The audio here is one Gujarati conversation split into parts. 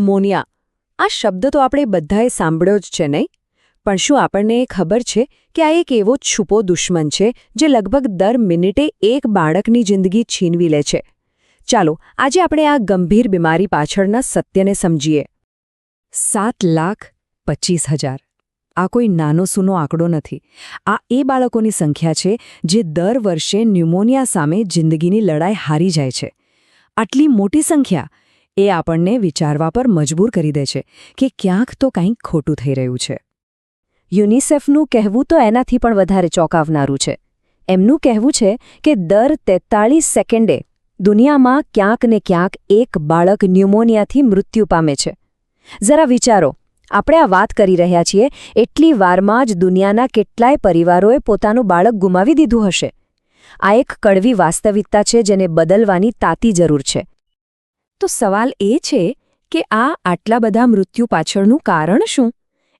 ન્યુમોનિયા. આ શબ્દ તો આપણે બધાએ સાંભળ્યો જ છે નહીં? પણ શું આપણને એ ખબર છે કે આ એક એવો છુપો દુશ્મન છે જે લગભગ દર મિનિટે એક બાળકની જિંદગી છીનવી લે છે? ચાલો, આજે આપણે આ ગંભીર બીમારી પાછળના સત્યને સમજીએ. સાત લાખ પચીસ હજાર. આ કોઈ નાનો સૂનો આંકડો નથી. આ એ બાળકોની સંખ્યા છે જે દર વર્ષે ન્યુમોનિયા સામે જિંદગીની લડાઈ હારી જાય છે. આટલી મોટી સંખ્યા? એ આપણને વિચારવા પર મજબૂર કરી દે છે કે ક્યાંક તો કંઈક ખોટું થઈ રહ્યું છે. યુનિસેફનું કહેવું તો એનાથી પણ વધારે ચોંકાવનારું છે. એમનું કહેવું છે કે દર તેતાળીસ સેકન્ડે દુનિયામાં ક્યાંક ને ક્યાંક એક બાળક ન્યુમોનિયાથી મૃત્યુ પામે છે. જરા વિચારો, આપણે આ વાત કરી રહ્યા છીએ, એટલી વારમાં જ દુનિયાના કેટલાય પરિવારોએ પોતાનું બાળક ગુમાવી દીધું હશે. આ એક કડવી વાસ્તવિકતા છે જેને બદલવાની તાતી જરૂર છે. તો સવાલ એ છે કે આ આટલા બધા મૃત્યુ પાછળનું કારણ શું?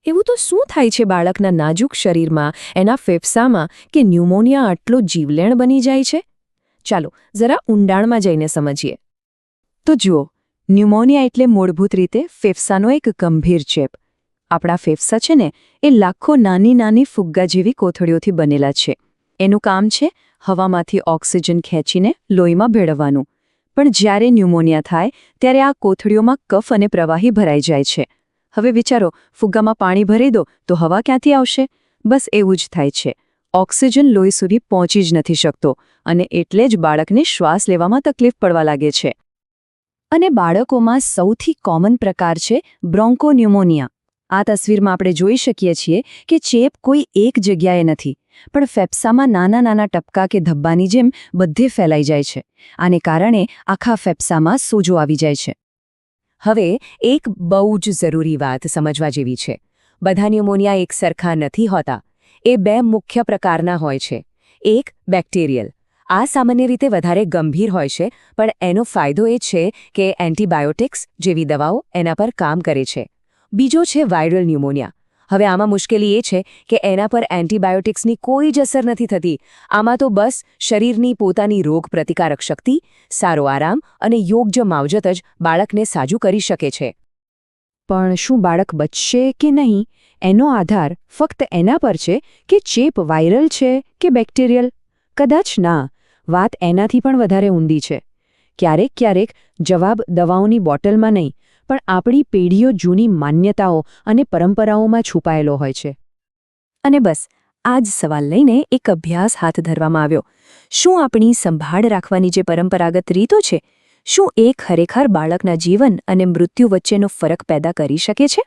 એવું તો શું થાય છે બાળકના નાજુક શરીરમાં, એના ફેફસામાં કે ન્યુમોનિયા આટલો જીવલેણ બની જાય છે? ચાલો, જરા ઊંડાણમાં જઈને સમજીએ. તો જુઓ, ન્યુમોનિયા એટલે મૂળભૂત રીતે ફેફસાનો એક ગંભીર ચેપ. આપણા ફેફસા છે ને, એ લાખો નાની નાની ફુગ્ગા જેવી કોથળીઓથી બનેલા છે. એનું કામ છે હવામાંથી ઓક્સિજન ખેંચીને લોહીમાં ભેળવવાનું. પણ જ્યારે ન્યુમોનિયા થાય, ત્યારે આ કોથળીઓમાં કફ અને પ્રવાહી ભરાઈ જાય છે. હવે વિચારો, ફુગ્ગામાં પાણી ભરી દો, તો હવા ક્યાંથી આવશે? બસ એવું જ થાય છે. ઓક્સિજન લોહી સુધી પહોંચી જ નથી શકતો, અને એટલે જ બાળકને શ્વાસ લેવામાં તકલીફ પડવા લાગે છે. અને બાળકોમાં સૌથી કોમન પ્રકાર છે બ્રોન્કોન્યુમોનિયા. આ તસવીરમાં આપણે જોઈ શકીએ છીએ કે ચેપ કોઈ એક જગ્યાએ નથી. પણ ફેફસામાં નાના નાના ટપકા કે ધબ્બાની જેમ બધે ફેલાઈ જાય છે. આને કારણે આખા ફેફસામાં સોજો આવી જાય છે. હવે એક બહુ જ જરૂરી વાત સમજવા જેવી છે. બધા ન્યુમોનિયા એક સરખા નથી હોતા. એ બે મુખ્ય પ્રકારના હોય છે. એક બેક્ટેરિયલ. આ સામાન્ય રીતે વધારે ગંભીર હોય છે, પણ એનો ફાયદો એ છે કે એન્ટીબાયોટિક્સ જેવી દવાઓ એના પર કામ કરે છે. બીજો છે વાયરલ ન્યુમોનિયા. હવે આમાં મુશ્કેલી એ છે કે એના પર એન્ટીબાયોટિક્સની કોઈ જ અસર નથી થતી. આમાં તો બસ શરીરની પોતાની રોગ પ્રતિકારક શક્તિ, સારો આરામ અને યોગ્ય માવજત જ બાળકને સાજું કરી શકે છે. પણ શું બાળક બચશે કે નહીં? એનો આધાર ફક્ત એના પર છે કે ચેપ વાયરલ છે કે બેક્ટેરિયલ? કદાચ ના. વાત એનાથી પણ વધારે ઊંડી છે. ક્યારેક ક્યારેક જવાબ દવાઓની બોટલમાં નહીં પણ આપણી પેઢીઓ જૂની માન્યતાઓ અને પરંપરાઓમાં છુપાયેલો હોય છે. અને બસ, આ જ સવાલ લઈને એક અભ્યાસ હાથ ધરવામાં આવ્યો. શું આપણી સંભાળ રાખવાની જે પરંપરાગત રીતો છે, શું એ ખરેખર બાળકના જીવન અને મૃત્યુ વચ્ચેનો ફરક પેદા કરી શકે છે?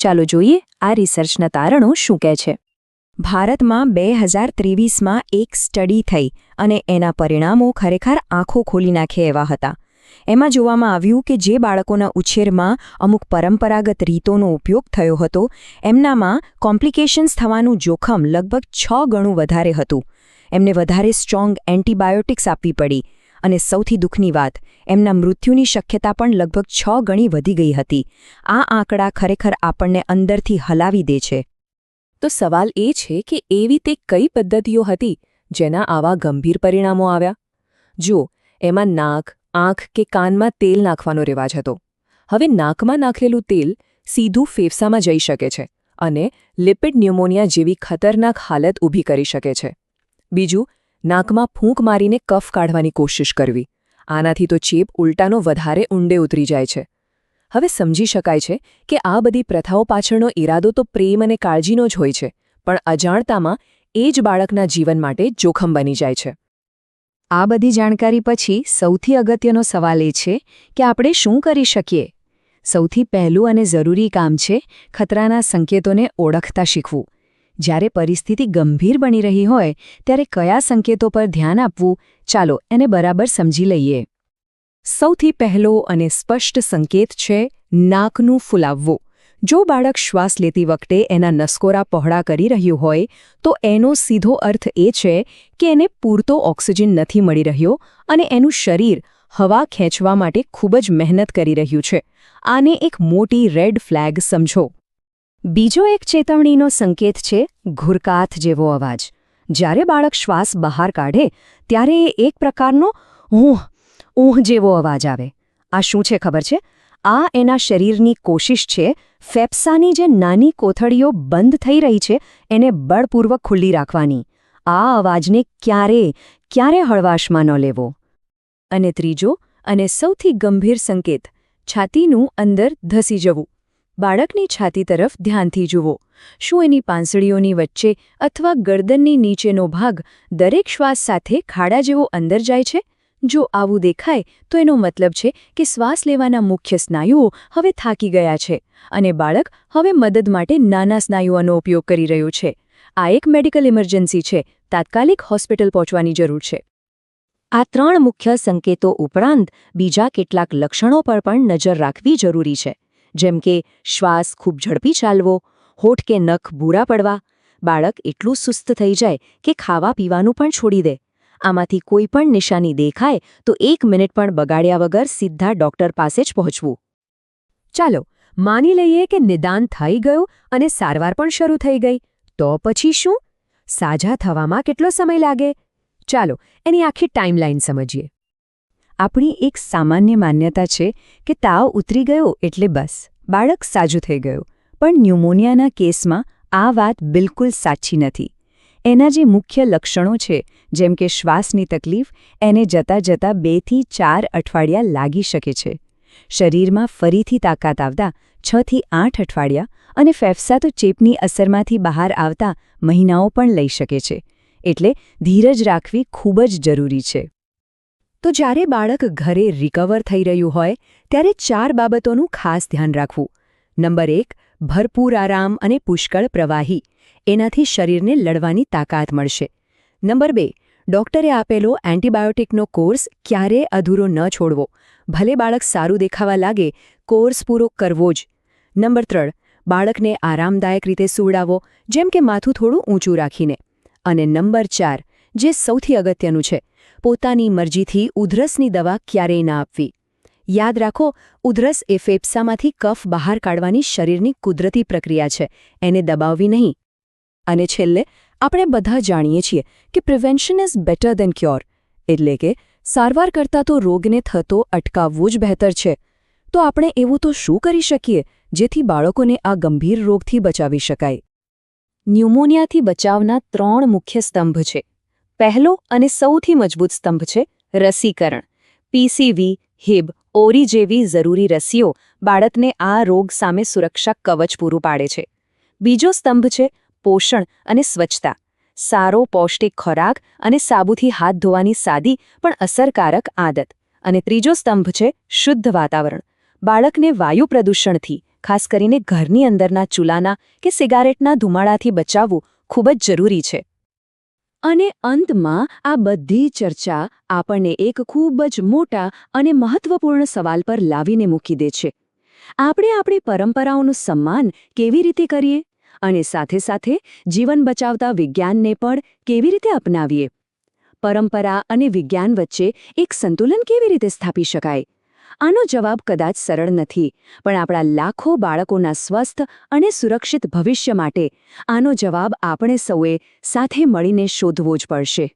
ચાલો જોઈએ આ રિસર્ચના તારણો શું કહે છે. ભારતમાં બે હજાર ત્રેવીસમાં એક સ્ટડી થઈ અને એના પરિણામો ખરેખર આંખો ખોલી નાખે એવા હતા. એમાં જોવામાં આવ્યું કે જે બાળકોના ઉછેરમાં અમુક પરંપરાગત રીતોનો ઉપયોગ થયો હતો, એમનામાં કોમ્પ્લિકેશન્સ થવાનું જોખમ લગભગ છ ગણું વધારે હતું. એમને વધારે સ્ટ્રોંગ એન્ટીબાયોટિક્સ આપવી પડી. અને સૌથી દુઃખની વાત, એમના મૃત્યુની શક્યતા પણ લગભગ છ ગણી વધી ગઈ હતી. આ આંકડા ખરેખર આપણને અંદરથી હલાવી દે છે. તો સવાલ એ છે કે એવી તે કઈ પદ્ધતિઓ હતી જેના આવા ગંભીર પરિણામો આવ્યા? જુઓ, એમાં નાક આંખ કે કાનમાં તેલ નાખવાનો રિવાજ હતો. હવે નાકમાં નાખેલું તેલ સીધું ફેફસામાં જઈ શકે છે અને લિપિડ ન્યુમોનિયા જેવી ખતરનાક હાલત ઊભી કરી શકે છે. બીજું, નાકમાં ફૂંક મારીને કફ કાઢવાની કોશિશ કરવી. આનાથી તો ચેપ ઉલટાનો વધારે ઊંડે ઉતરી જાય છે. હવે સમજી શકાય છે કે આ બધી પ્રથાઓ પાછળનો ઈરાદો તો પ્રેમ અને કાળજીનો જ હોય છે, પણ અજાણતામાં એ જ બાળકના જીવન માટે જોખમ બની જાય છે. આ બધી જાણકારી પછી સૌથી અગત્યનો સવાલ એ છે કે આપણે શું કરી શકીએ? સૌથી પહેલું અને જરૂરી કામ છે ખતરાના સંકેતોને ઓળખતા શીખવું. જ્યારે પરિસ્થિતિ ગંભીર બની રહી હોય, ત્યારે કયા સંકેતો પર ધ્યાન આપવું? ચાલો એને બરાબર સમજી લઈએ. સૌથી પહેલો અને સ્પષ્ટ સંકેત છે નાકનું ફૂલાવવું. જો બાળક શ્વાસ લેતી વખતે એના નસકોરા પહોળા કરી રહ્યું હોય, તો એનો સીધો અર્થ એ છે કે એને પૂરતો ઓક્સિજન નથી મળી રહ્યો અને એનું શરીર હવા ખેંચવા માટે ખૂબ જ મહેનત કરી રહ્યું છે. આને એક મોટી રેડ ફ્લેગ સમજો. બીજો એક ચેતવણીનો સંકેત છે ઘુરકાથ જેવો અવાજ. જ્યારે બાળક શ્વાસ બહાર કાઢે, ત્યારે એ એક પ્રકારનો ઊંહ ઊંહ જેવો અવાજ આવે. આ શું છે ખબર છે? આ એના શરીરની કોશિશ છે. ફેફસાની જે નાની કોથળીઓ બંધ થઈ રહી છે, એને બળપૂર્વક ખુલ્લી રાખવાની. આ અવાજને ક્યારે ક્યારે હળવાશમાં ન લેવો? અને ત્રીજો અને સૌથી ગંભીર સંકેત, છાતીનું અંદર ધસી જવું. બાળકની છાતી તરફ ધ્યાનથી જુઓ. શું એની પાંસળીઓની વચ્ચે અથવા ગરદનની નીચેનો ભાગ દરેક શ્વાસ સાથે ખાડા જેવો અંદર જાય છે? જો આવું દેખાય, તો એનો મતલબ છે કે શ્વાસ લેવાના મુખ્ય સ્નાયુઓ હવે થાકી ગયા છે અને બાળક હવે મદદ માટે નાના સ્નાયુઓનો ઉપયોગ કરી રહ્યું છે. આ એક મેડિકલ ઇમરજન્સી છે. તાત્કાલિક હોસ્પિટલ પહોંચવાની જરૂર છે. આ ત્રણ મુખ્ય સંકેતો ઉપરાંત બીજા કેટલાક લક્ષણો પર પણ નજર રાખવી જરૂરી છે. જેમ કે શ્વાસ ખૂબ ઝડપી ચાલવો, હોઠ કે નખ ભૂરા પડવા, બાળક એટલું સુસ્ત થઈ જાય કે ખાવા પીવાનું પણ છોડી દે. આમાંથી કોઈ પણ નિશાની દેખાય તો એક મિનિટ પણ બગાડ્યા વગર સીધા ડોક્ટર પાસે જ પહોંચવું. ચાલો, માની લઈએ કે નિદાન થઈ ગયું અને સારવાર પણ શરૂ થઈ ગઈ. તો પછી શું? સાજા થવામાં કેટલો સમય લાગે? ચાલો, એની આખી ટાઈમલાઈન સમજીએ. આપણી એક સામાન્ય માન્યતા છે કે તાવ ઉતરી ગયો એટલે બસ, બાળક સાજું થઈ ગયું. પણ ન્યુમોનિયાના કેસમાં આ વાત બિલકુલ સાચી નથી. એના જે મુખ્ય લક્ષણો છે જેમ કે શ્વાસની તકલીફ એને જતાં જતાં બેથી ચાર અઠવાડિયા લાગી શકે છે. શરીરમાં ફરીથી તાકાત આવતા છથી આઠ અઠવાડિયા અને ફેફસા તો ચેપની અસરમાંથી બહાર આવતા મહિનાઓ પણ લઈ શકે છે. એટલે ધીરજ રાખવી ખૂબ જ જરૂરી છે. તો જ્યારે બાળક ઘરે રિકવર થઈ રહ્યું હોય, ત્યારે ચાર બાબતોનું ખાસ ધ્યાન રાખવું. નંબર એક, ભરપૂર આરામ અને પુષ્કળ પ્રવાહી. એનાથી શરીરને લડવાની તાકાત મળશે. નંબર બે, ડોક્ટરે આપેલો એન્ટીબાયોટિકનો કોર્સ ક્યારે અધૂરો ન છોડવો. ભલે બાળક સારું દેખાવા લાગે, કોર્સ પૂરો કરવો જ. નંબર ત્રણ, બાળકને આરામદાયક રીતે સુવડાવો, જેમ કે માથું થોડું ઊંચું રાખીને. અને નંબર ચાર, જે સૌથી અગત્યનું છે, પોતાની મરજીથી ઉધરસની દવા ક્યારેય ના આપવી. યાદ રાખો, ઉધરસ એ ફેફસામાંથી કફ બહાર કાઢવાની શરીરની કુદરતી પ્રક્રિયા છે, એને દબાવવી નહીં. અને છેલ્લે આપણે બધા જાણીએ છીએ કે prevention is better than cure એટલે કે, સારવાર કરતાં તો રોગને થતો અટકાવવું જ બહેતર છે. તો આપણે એવું તો શું કરી શકીએ જેથી બાળકોને આ ગંભીર રોગથી બચાવી શકાય? ન્યુમોનિયાથી બચાવના ત્રણ મુખ્ય સ્તંભ છે. પહેલો અને સૌથી મજબૂત સ્તંભ છે, રસીકરણ. પીસીવી, હિબ, ઓરી જેવી જરૂરી રસીઓ બાળકને આ રોગ સામે સુરક્ષા કવચ પૂરું પાડે છે. બીજો સ્તંભ છે પોષણ અને સ્વચ્છતા. સારો પૌષ્ટિક ખોરાક અને સાબુથી હાથ ધોવાની સાદી પણ અસરકારક આદત. અને ત્રીજો સ્તંભ છે શુદ્ધ વાતાવરણ. બાળકને વાયુ પ્રદૂષણથી, ખાસ કરીને ઘરની અંદરના ચૂલાના કે સિગારેટના ધુમાડાથી બચાવવું ખૂબ જ જરૂરી છે. અને અંતમાં, આ બધી ચર્ચા આપણને એક ખૂબ જ મોટા અને મહત્વપૂર્ણ સવાલ પર લાવીને મૂકી દે છે. આપણે આપણી પરંપરાઓનું સન્માન કેવી રીતે કરીએ? અને સાથે સાથે જીવન બચાવતા વિજ્ઞાનને પણ કેવી રીતે અપનાવીએ? પરંપરા અને વિજ્ઞાન વચ્ચે એક સંતુલન કેવી રીતે સ્થાપી શકાય? આનો જવાબ કદાચ સરળ નથી, પણ આપણા લાખો બાળકોના સ્વસ્થ અને સુરક્ષિત ભવિષ્ય માટે આનો જવાબ આપણે સૌએ સાથે મળીને શોધવો જ પડશે.